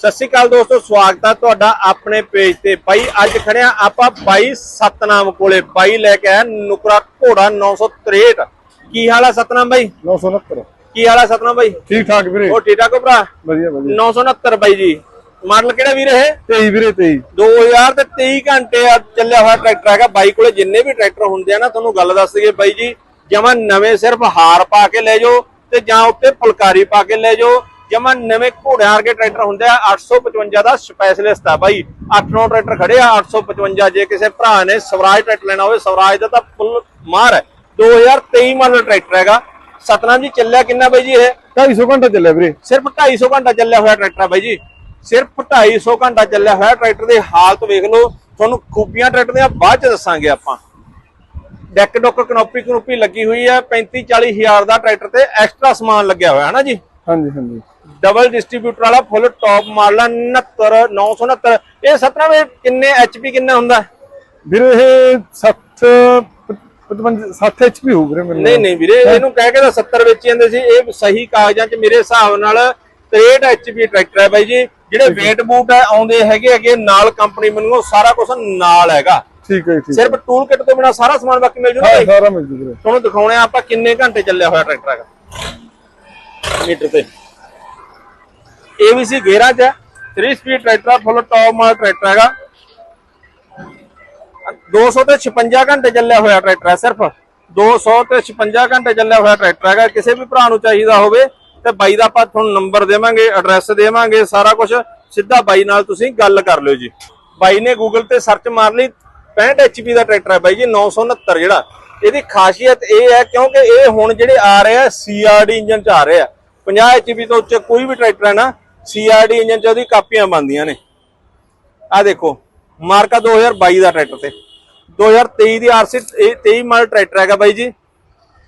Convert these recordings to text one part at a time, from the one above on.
ਸਤਿ ਸ਼੍ਰੀ ਅਕਾਲ ਦੋਸਤੋ ਸਵਾਗਤ ਹੈ ਤੁਹਾਡਾ ਆਪਣੇ ਪੇਜ ਤੇ। ਬਾਈ ਅੱਜ ਖੜਿਆ ਆਪਾਂ ਬਾਈ ਸਤਨਾਮ ਕੋਲੇ। ਬਾਈ ਲੈ ਕੇ ਆਇਆ ਨੁਕਰਾ ਘੋੜਾ 963 ਕੀ ਹਾਲ ਹੈ ਸਤਨਾਮ ਬਾਈ? 969 ਕੀ ਹਾਲ ਹੈ ਸਤਨਾਮ ਬਾਈ? ਠੀਕ ਠਾਕ ਵੀਰੇ। ਉਹ ਠੀਕ ਠਾਕ ਹੋ ਭਰਾ? ਵਧੀਆ ਵਧੀਆ। 969 ਬਾਈ ਜੀ। ਮਾਡਲ ਕਿਹੜਾ ਵੀਰ ਇਹ? 23 ਵੀਰੇ 23 2000 ਤੇ 23 ਘੰਟੇ ਆ ਚੱਲਿਆ ਹੋਇਆ ਟਰੈਕਟਰ ਹੈਗਾ। ਬਾਈ ਕੋਲੇ ਜਿੰਨੇ ਵੀ ਟਰੈਕਟਰ ਹੁੰਦੇ ਆ ਨਾ ਤੁਹਾਨੂੰ ਗੱਲ ਦੱਸ ਦਈਏ ਬਾਈ ਜੀ ਜਮਾ ਨਵੇਂ ਸਿਰਫ ਹਾਰ ਪਾ ਕੇ ਲੈ ਜਾਓ ਤੇ ਜਾਂ ਉੱਤੇ ਫੁਲਕਾਰੀ ਪਾ ਕੇ ਲੈ ਜਾਓ। ਜਮਾ ਨਵੇਂ ਘੋੜਿਆਂ ਵਰਗੇ ਟਰੈਕਟਰ ਹੁੰਦੇ ਆ 855 ਦਾ ਸਪੈਸ਼ਲਿਸਟ ਆ ਬਾਈ। 8-9 ਟਰੈਕਟਰ ਖੜੇ ਆ 855 ਜੇ ਕਿਸੇ ਭਰਾ ਨੇ ਸਵਰਾਜ ਟਰੈਕਟਰ ਲੈਣਾ ਹੋਵੇ ਸਵਰਾਜ ਦਾ ਤਾਂ ਫੁੱਲ ਮਾਰ ਹੈ। 2023 ਮਾਡਲ ਟਰੈਕਟਰ ਹੈਗਾ। ਸਤਨਾਮ ਜੀ ਚੱਲਿਆ ਕਿੰਨਾ ਬਾਈ ਜੀ ਇਹ? 250 ਘੰਟਾ ਚੱਲਿਆ ਵੀਰੇ। ਸਿਰਫ 250 ਘੰਟਾ ਚੱਲਿਆ ਹੋਇਆ ਟਰੈਕਟਰ ਆ ਬਾਈ ਜੀ। ਸਿਰਫ 250 ਘੰਟਾ ਚੱਲਿਆ ਹੋਇਆ ਟਰੈਕਟਰ ਦੀ ਹਾਲਤ ਵੇਖ ਲਓ। ਤੁਹਾਨੂੰ ਖੂਬੀਆਂ ਟਰੈਕਟਰ ਦੀਆਂ ਬਾਅਦ ਚ ਦੱਸਾਂਗੇ ਆਪਾਂ। ਡੈਕ ਡੋਕ ਕਨੋਪੀ ਕਨੋਪੀ ਲੱਗੀ ਹੋਈ ਹੈ 35 40 ਹਜ਼ਾਰ ਦਾ ਟਰੈਕਟਰ ਤੇ ਐਕਸਟਰਾ ਸਮਾਨ ਲੱਗਿਆ ਹੋਇਆ ਹੈ ਨਾ ਜੀ? ਹਾਂਜੀ ਹਾਂਜੀ। ਡਬਲ ਡਿਸਟ੍ਰੀਬਿਊਟਰ ਵਾਲਾ ਫੁੱਲ ਟੌਪ ਮਾਡਲ ਆ 69 969 ਇਹ ਸਤਨਾ ਵਿੱਚ ਕਿੰਨੇ ਐਚਪੀ ਕਿੰਨਾ ਹੁੰਦਾ? ਹੈ? ਵੀਰੇ ਇਹ 60 55 60 ਐਚਪੀ ਹੋਊ ਵੀਰੇ ਮੈਨੂੰ ਨਹੀਂ ਨਹੀਂ ਵੀਰੇ ਇਹਨੂੰ ਕਹਿ ਕੇ ਤਾਂ 70 ਵੇਚੀ ਜਾਂਦੇ ਸੀ। ਇਹ ਸਹੀ ਕਾਗਜ਼ਾਂ 'ਚ ਮੇਰੇ ਹਿਸਾਬ ਨਾਲ 63 ਐਚਪੀ ਟਰੈਕਟਰ ਹੈ ਬਾਈ ਜੀ। ਜਿਹੜੇ ਵੇਟ ਬੂਟ ਹੈ ਆਉਂਦੇ ਹੈਗੇ ਅੱਗੇ ਨਾਲ ਕੰਪਨੀ ਮੈਨੂੰ ਸਾਰਾ ਕੁਝ ਨਾਲ ਹੈਗਾ। ਠੀਕ ਹੈ ਠੀਕ ਸਿਰਫ ਟੂਲ ਕਿਟ ਤੋਂ ਬਿਨਾ ਸਾਰਾ ਸਮਾਨ ਬਾਕੀ ਮਿਲ ਜੂਗਾ ਹਾਂ ਸਾਰਾ ਮਿਲ ਜੂ ਵੀਰੇ। ਤੁਹਾਨੂੰ ਦਿਖਾਉਣੇ ਆਪਾਂ ਕਿੰਨੇ ਘੰਟੇ ਚੱਲਿਆ ਹੋਇਆ ਟਰੈਕਟਰ ਹੈਗਾ। ਮੀਟਰ ਤੇ। ABC ਗੇਅਰਾਂ 'ਚ 3 ਸਪੀਡ ਟਰੈਕਟਰ ਫੁੱਲ ਟੌਪ ਮਾਲ ਟਰੈਕਟਰ ਹੈਗਾ। 200 ਤੇ 56 ਘੰਟੇ ਚੱਲਿਆ ਹੋਇਆ ਟਰੈਕਟਰ ਹੈ ਸਿਰਫ। 200 ਤੇ 56 ਘੰਟੇ ਚੱਲਿਆ ਹੋਇਆ ਟਰੈਕਟਰ ਹੈਗਾ। ਕਿਸੇ ਵੀ ਭਰਾ ਨੂੰ ਚਾਹੀਦਾ ਹੋਵੇ ਤੇ ਬਾਈ ਦਾ ਆਪਾਂ ਤੁਹਾਨੂੰ ਨੰਬਰ ਦੇਵਾਂਗੇ ਐਡਰੈਸ ਦੇਵਾਂਗੇ, ਸਾਰਾ ਕੁਝ ਸਿੱਧਾ ਬਾਈ ਨਾਲ ਤੁਸੀਂ ਗੱਲ ਕਰ ਲਿਓ ਜੀ। ਬਾਈ ਨੇ ਗੂਗਲ ਤੇ ਸਰਚ ਮਾਰ ਲਈ 65 HP ਦਾ ਟਰੈਕਟਰ ਹੈ ਬਾਈ ਜੀ 969 ਜਿਹੜਾ। ਇਹਦੀ ਖਾਸੀਅਤ ਇਹ ਹੈ ਕਿਉਂਕਿ ਇਹ ਹੁਣ ਜਿਹੜੇ ਆ ਰਹੇ ਆ CRD ਇੰਜਨ ਚ ਆ ਰਹੇ ਆ। 50 HP ਤੋਂ ਉੱਚੇ ਕੋਈ ਵੀ ਟਰੈਕਟਰ ਹੈ ਨਾ CRD ਇੰਜਨ ਚ ਉਹਦੀ ਕਾਪੀਆਂ ਬਣਦੀਆਂ ਨੇ। ਆ ਦੇਖੋ ਮਾਰਕਾ 2022 ਦਾ ਟਰੈਕਟਰ ਤੇ। 2023 ਦੀ ਆਰਸੀ 23 ਮਾਡਲ ਟਰੈਕਟਰ ਹੈਗਾ ਬਾਈ ਜੀ।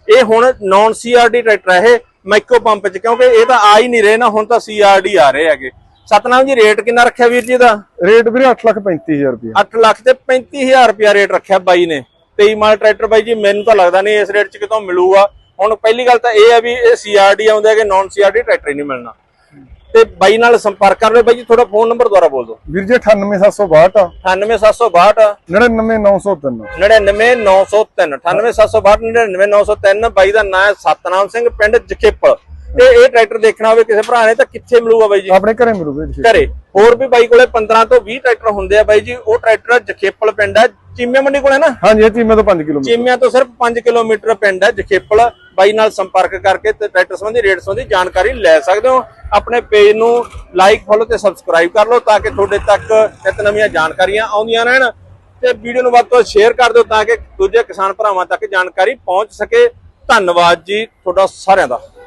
ਇਹ ਹੁਣ ਨਾਨ ਸੀਆਰਡੀ ਟਰੈਕਟਰ ਹੈ ਇਹ ਮਾਈਕਰੋ ਪੰਪ ਚ ਕਿਉਂਕਿ ਇਹ ਤਾਂ ਆ ਹੀ ਨਹੀਂ ਰਹੇ ਨਾ ਹੁਣ ਤਾਂ ਸੀਆਰਡੀ ਆ ਰਹੇ ਹੈਗੇ। ਸਤਨਾਮ ਜੀ ਰੇਟ ਕਿੰਨਾ ਰੱਖਿਆ ਵੀਰ ਜੀ ਦਾ? ਰੇਟ ਵੀਰੇ 8 ਲੱਖ 35000 ਰੁਪਏ 8 ਲੱਖ ਤੇ 35000 ਰੁਪਿਆ ਰੇਟ ਰੱਖਿਆ ਬਾਈ ਨੇ। 23 ਮਾਡਲ ਟਰੈਕਟਰ ਬਾਈ ਜੀ ਮੈਨੂੰ ਤਾਂ ਲੱਗਦਾ ਨਹੀਂ ਇਸ ਰੇਟ 'ਚ ਕਿਤੋਂ ਮਿਲੂਗਾ। ਹੁਣ ਪਹਿਲੀ ਗੱਲ ਤਾਂ ਇਹ ਹੈ ਵੀ ਇਹ ਸੀਆਰਡੀ ਆਉਂਦਾ ਹੈ ਕਿ ਨਾਨ ਸੀਆਰਡੀ ਟਰੈਕਟਰ ਹੀ ਨਹੀਂ ਮਿਲਣਾ। ਤੇ ਬਾਈ ਨਾਲ ਸੰਪਰਕ ਕਰ ਲਿਓ। ਬਾਈ ਜੀ ਤੁਹਾਡਾ ਫੋਨ ਨੰਬਰ ਦੁਬਾਰਾ ਬੋਲ ਦਿਓ। ਵੀਰ ਜੀ 98762 98762 99903 99903 98762 99903 ਬਾਈ ਦਾ ਨਾਮ ਹੈ ਸਤਨਾਮ ਸਿੰਘ ਪਿੰਡ ਜਖੇਪਲ ਤੇ ਇਹ ਟਰੈਕਟਰ ਦੇਖਣਾ ਹੋਵੇ ਕਿਸੇ ਭਰਾ ਨੇ ਤਾਂ ਕਿੱਥੇ ਮਿਲੂਗਾ ਬਾਈ ਜੀ? ਆਪਣੇ ਘਰੇ ਮਿਲੂ ਵੀਰੇ ਜੀ। ਘਰੇ। ਹੋਰ ਵੀ ਬਾਈ ਕੋਲੇ 15 ਤੋਂ 20 ਟਰੈਕਟਰ ਹੁੰਦੇ ਆ ਬਾਈ ਜੀ। ਉਹ ਟਰੈਕਟਰ ਜਖੇਪਲ ਪਿੰਡ ਹੈ ਚੀਮੇ ਮੰਡੀ ਕੋਲੇ ਨਾ? ਹਾਂਜੀ ਚੀਮੇ ਤੋਂ 5 ਕਿਲੋਮੀਟਰ। ਚੀਮਿਆਂ ਤੋਂ ਸਿਰਫ 5 ਕਿਲੋਮੀਟਰ ਪਿੰਡ ਹੈ ਜਖੇਪਲ। ਬਾਈ ਨਾਲ ਸੰਪਰਕ ਕਰਕੇ ਤੇ ਟਰੈਕਟਰ ਸੰਬੰਧੀ, ਰੇਟ ਸੰਬੰਧੀ ਜਾਣਕਾਰੀ ਲੈ ਸਕਦੇ ਹੋ। ਆਪਣੇ ਪੇਜ ਨੂੰ ਲਾਈਕ ਫੋਲੋ ਤੇ ਸਬਸਕ੍ਰਾਈਬ ਕਰ ਲਓ ਤਾਂ ਕਿ ਤੁਹਾਡੇ ਤੱਕ ਨਿਤ ਨਵੀਆਂ ਜਾਣਕਾਰੀਆਂ ਆਉਂਦੀਆਂ ਰਹਿਣ ਤੇ ਵੀਡੀਓ ਨੂੰ ਵੱਧ ਤੋਂ ਸ਼ੇਅਰ ਕਰ ਦਿਓ ਤਾਂ ਕਿ ਦੂਜੇ ਕਿਸਾਨ ਭਰਾਵਾਂ ਤੱਕ ਜਾਣਕਾਰੀ ਪਹੁੰਚ ਸਕੇ। ਧੰਨਵਾਦ ਜੀ ਤੁਹਾਡਾ ਸਾਰਿਆਂ ਦਾ।